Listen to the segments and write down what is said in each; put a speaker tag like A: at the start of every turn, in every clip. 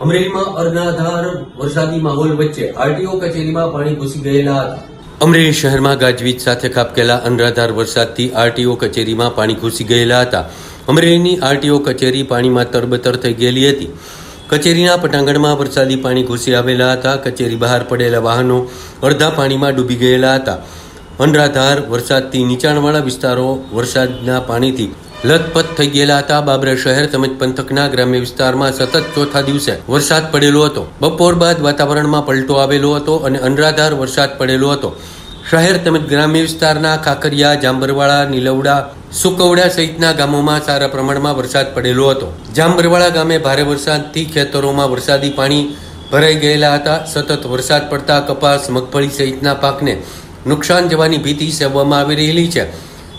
A: અમરેલીમાં અર્ધાધાર વરસાદી માહોલ વચ્ચે આરટીઓ કચેરીમાં પાણી ઘૂસી ગયેલા હતા. અમરેલી શહેરમાં ગાજવીજ સાથે ખાબકેલા અનરાધાર વરસાદથી આરટીઓ કચેરીમાં પાણી ઘૂસી ગયેલા હતા. અમરેલીની આરટીઓ કચેરી પાણીમાં તરબતર થઈ ગયેલી હતી. કચેરીના પટાંગણમાં વરસાદી પાણી ઘૂસી આવેલા હતા. કચેરી બહાર પડેલા વાહનો અડધા પાણીમાં ડૂબી ગયેલા હતા. અનરાધાર વરસાદથી નીચાણવાળા વિસ્તારો વરસાદના પાણીથી લથપથ થઈ ગયેલા હતા. બાબરા શહેર તેમજ પંથકના ગ્રામ્ય વિસ્તારમાં સતત ચોથા દિવસે વરસાદ પડેલો હતો. બપોર બાદ વાતાવરણમાં પલટો આવેલો હતો અને અનરાધાર વરસાદ પડેલો હતો. શહેર તેમજ ગ્રામ્ય વિસ્તારના કાંકરિયા જાંબરવાળા, નીલવડા, સુકવડા સહિતના ગામોમાં સારા પ્રમાણમાં વરસાદ પડેલો હતો. જાંબરવાળા ગામે ભારે વરસાદથી ખેતરોમાં વરસાદી પાણી ભરાઈ ગયેલા હતા. સતત વરસાદ પડતા કપાસ, મગફળી સહિતના પાકને નુકસાન જવાની ભીતિ સેવવામાં આવી રહેલી છે.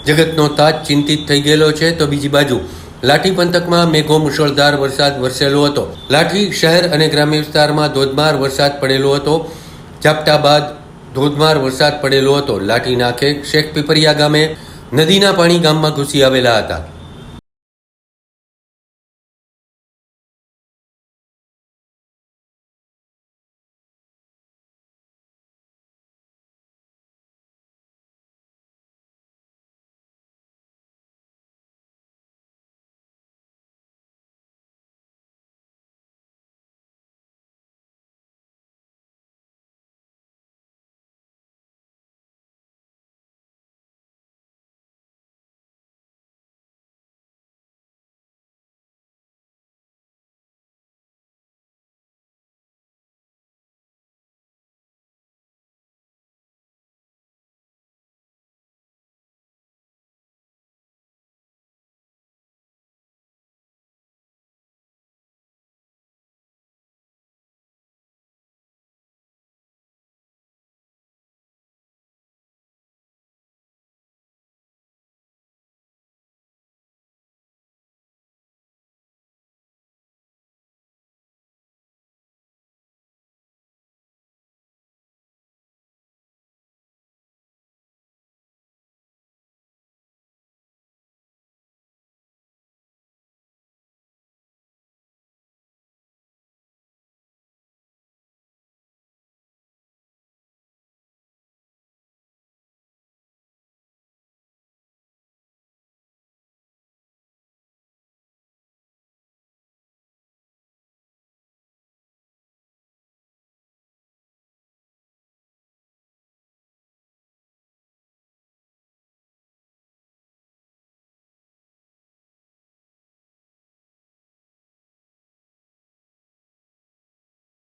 A: જગતનો તાજ ચિંતિત થઈ ગયેલો છે, તો બીજી બાજુ, લાઠી પંથકમાં મેઘો મુશળધાર વરસાદ વરસેલો હતો. લાઠી શહેર અને ગ્રામ્ય વિસ્તારમાં ધોધમાર વરસાદ પડેલો હતો. ઝાપટા બાદ ધોધમાર વરસાદ પડેલો હતો. લાઠી નાખે શેખ પીપરિયા ગામે નદીના પાણી ગામમાં ઘૂસી આવેલા હતા.